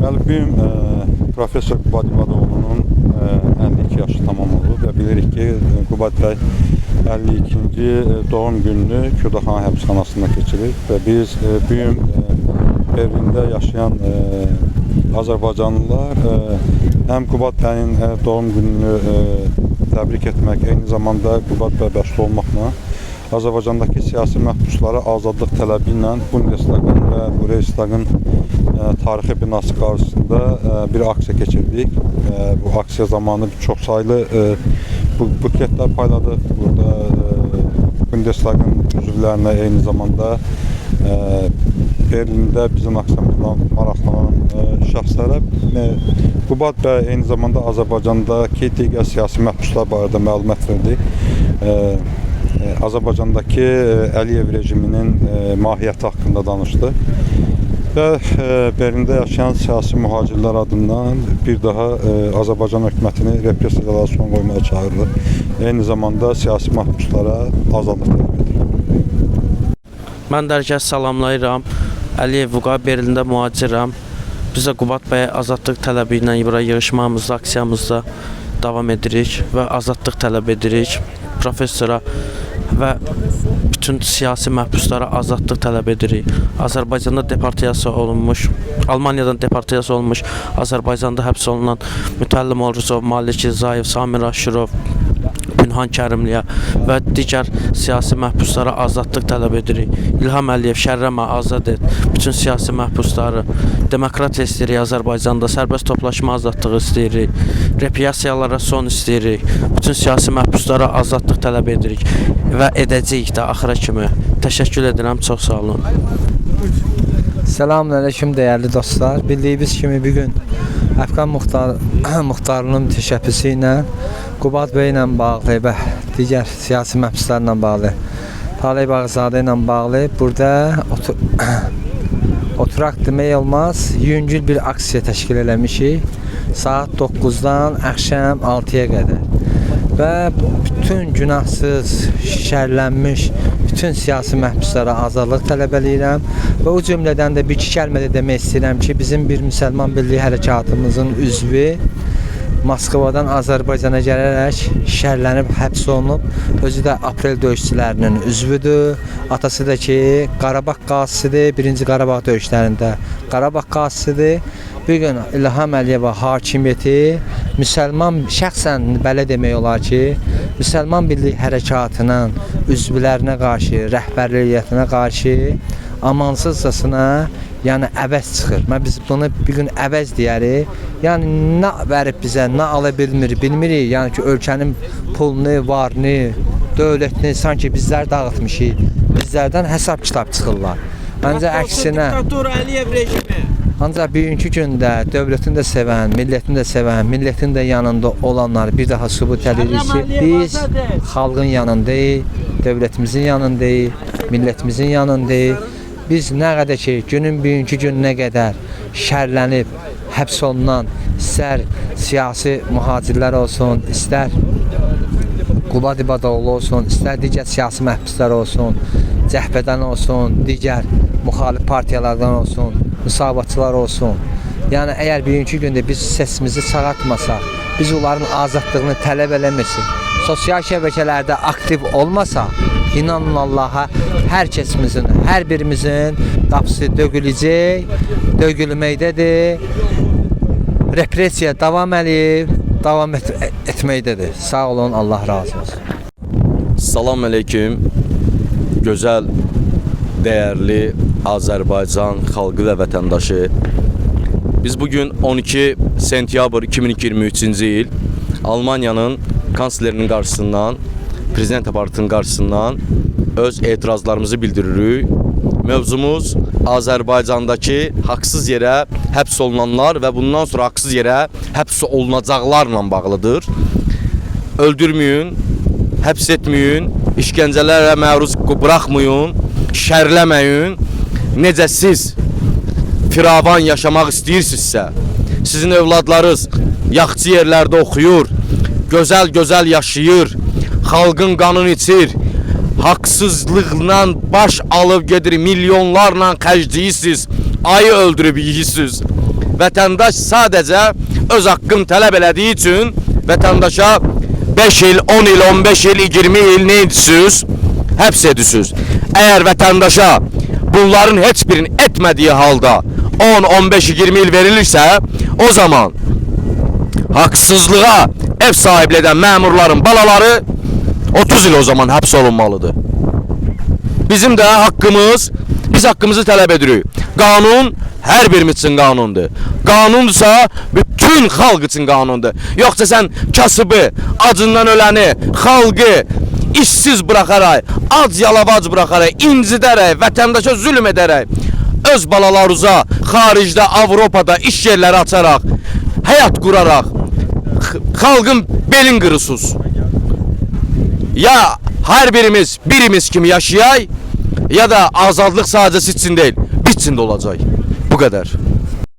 Gün e, professor Qubad İbadoğlu'nun e, 52 yaşı tamam oldu və bilirik ki, e, Qubad bəy 52-ci e, doğum gününü Kürdəxana həbsxanasında keçirir və biz e, bu gün e, Berlində yaşayan e, Azərbaycanlılar e, həm Qubad bəyin e, doğum gününü e, təbrik etmək, eyni zamanda Qubad bəy bəxş olmaqla Azərbaycandakı siyasi məhbuslara azadlıq tələbi ilə Bundestagın və Reichstagın e, tarixi binası qarşısında e, bir aksiya keçirdik. E, bu aksiya zamanı çox saylı e, bu buketlər payladıq. Burada e, Bundestagın üzvlərinə eyni zamanda e, Berlində bizim aksiyamızla maraqlanan e, şəxslərə e, Qubad bəy eyni zamanda Azərbaycandakı digər siyasi məhbuslar barədə məlumat verdi. E, e, Azərbaycandakı e, Əliyev rejiminin e, mahiyyəti haqqında danışdı. Və e, Berlində yaşayan siyasi mühacirlər adından bir daha e, Azərbaycan hökumətini repressiyalara son qoymağa çağırdı. Eyni zamanda siyasi məhbuslara azadlıq tələb edir. Mən də hər kəs salamlayıram. Əliyev Vüqar Berlində mühacirəm. Biz də Qubad bəyə azadlıq tələbi ilə bura yığışmamızda, aksiyamızda davam edirik və azadlıq tələb edirik. Professora və bütün siyasi məhbuslara azadlıq tələb edirik. Azərbaycanda deportasiya olunmuş, Almaniyadan deportasiya olunmuş, Azərbaycanda həbs olunan Mütəllim Orucov, Malik Zayev, Samir Aşurov, Günhan Kərimliyə və digər siyasi məhbuslara azadlıq tələb edirik. İlham Əliyev şərrəmə azad et. Bütün siyasi məhbusları demokratiya istəyirik Azərbaycanda, sərbəst toplaşma azadlığı istəyirik. Repressiyalara son istəyirik. Bütün siyasi məhbuslara azadlıq tələb edirik və edəcəyik də axıra kimi. Təşəkkür edirəm, çox sağ olun. Selamünaleyküm değerli dostlar. Bildiğimiz kimi bir gün Əfqan Muxtar Muxtarının təşəbbüsü ilə Qubad bəy bağlı və digər siyasi məhbuslarla bağlı Talib Bağzadə ilə bağlı burada otur oturaq demək olmaz, yüngül bir aksiya təşkil eləmişik. Saat 9-dan axşam 6-ya qədər. Və bütün günahsız, şərlənmiş bütün siyasi məhbuslara azadlıq tələb eləyirəm və o cümlədən də bir iki kəlmə də demək istəyirəm ki, bizim bir müsəlman birliyi hərəkatımızın üzvü Moskvadan Azərbaycana gələrək şərlənib həbs olunub. Özü də aprel döyüşçülərinin üzvüdür. Atası da ki, Qarabağ qazisidir. 1-ci Qarabağ döyüşlərində Qarabağ qazisidir. Bu gün İlham Əliyeva hakimiyyəti müsəlman şəxsən belə demək olar ki, müsəlman birlik hərəkatının üzvlərinə qarşı, rəhbərliyyətinə qarşı amansızcasına yəni əvəz çıxır. Mən biz bunu bir gün əvəz deyərik. Yəni nə verib bizə, nə ala bilmir, bilmirik. Yəni ki, ölkənin pulunu, varını, dövlətini sanki bizlər dağıtmışıq. Bizlərdən hesab kitab çıxırlar. Məncə əksinə Diktator Əliyev rejimi. Ancaq bugünkü gündə dövlətini də sevən, millətini də sevən, milletin də yanında olanları bir daha sübut edirik ki, biz xalqın yanındayıq, dövlətimizin yanındayıq, millətimizin yanındayıq. Biz nə qədər ki, günün bugünkü gün nə qədər şərlənib, həbs olunan, istər siyasi mühacirlər olsun, istər Qubad İbadoğlu olsun, istər digər siyasi məhbuslar olsun, cəhbədən olsun, digər müxalif partiyalardan olsun, müsavatçılar olsun. Yəni əgər bugünkü gündə biz səsimizi çağatmasaq, biz onların azadlığını tələb eləmirsək, sosial şəbəkələrdə aktiv olmasaq, inanın Allaha hər kəsimizin, hər birimizin qapısı dögüləcək, dögülməkdədir. Repressiya davam eləyib, davam et etməkdədir. Sağ olun, Allah razı olsun. Salam aleyküm. Gözəl, dəyərli Azərbaycan xalqı və vətəndaşı. Biz bugün 12 sentyabr 2023-cü il Almaniyanın kanslerinin qarşısından, prezident aparatının qarşısından öz etirazlarımızı bildiririk. Mövzumuz Azərbaycandakı haqsız yerə həbs olunanlar və bundan sonra haqsız yerə həbs olunacaqlarla bağlıdır. Öldürməyin, həbs etməyin, işgəncələrə məruz buraxmayın, şərləməyin. Necə siz firavan yaşamaq istəyirsinizsə, sizin övladlarınız yaxçı yerlərdə oxuyur, gözəl-gözəl yaşayır, xalqın qanını içir, haqsızlıqla baş alıb gedir, milyonlarla xərcləyirsiniz. ayı öldürüb yeyirsiniz. Vətəndaş sadəcə öz haqqını tələb elədiyi üçün vətəndaşa 5 il, 10 il, 15 il, 20 il nə edirsiniz? Həbs edirsiniz. Əgər vətəndaşa bunların heç birini etmədiyi halda 10, 15, 20 il verilirsə, o zaman haqsızlığa ev sahibliyi edən məmurların balaları 30 il o zaman həbs olunmalıdır. Bizim də haqqımız, biz haqqımızı tələb edirik. Qanun hər birimiz üçün qanundur. Qanundursa bütün xalq üçün qanundur. Yoxsa sən kasıbı, acından öləni, xalqı işsiz buraxaraq, ac yalavac buraxaraq, incidərək, vətəndaşa zülm edərək, öz balalarınıza xaricdə, Avropada iş yerləri açaraq, həyat quraraq xalqın belin qırısız. Ya hər birimiz birimiz kimi yaşayay, ya da azadlıq sadəcə sizin deyil, biz üçün də olacaq. Bu qədər.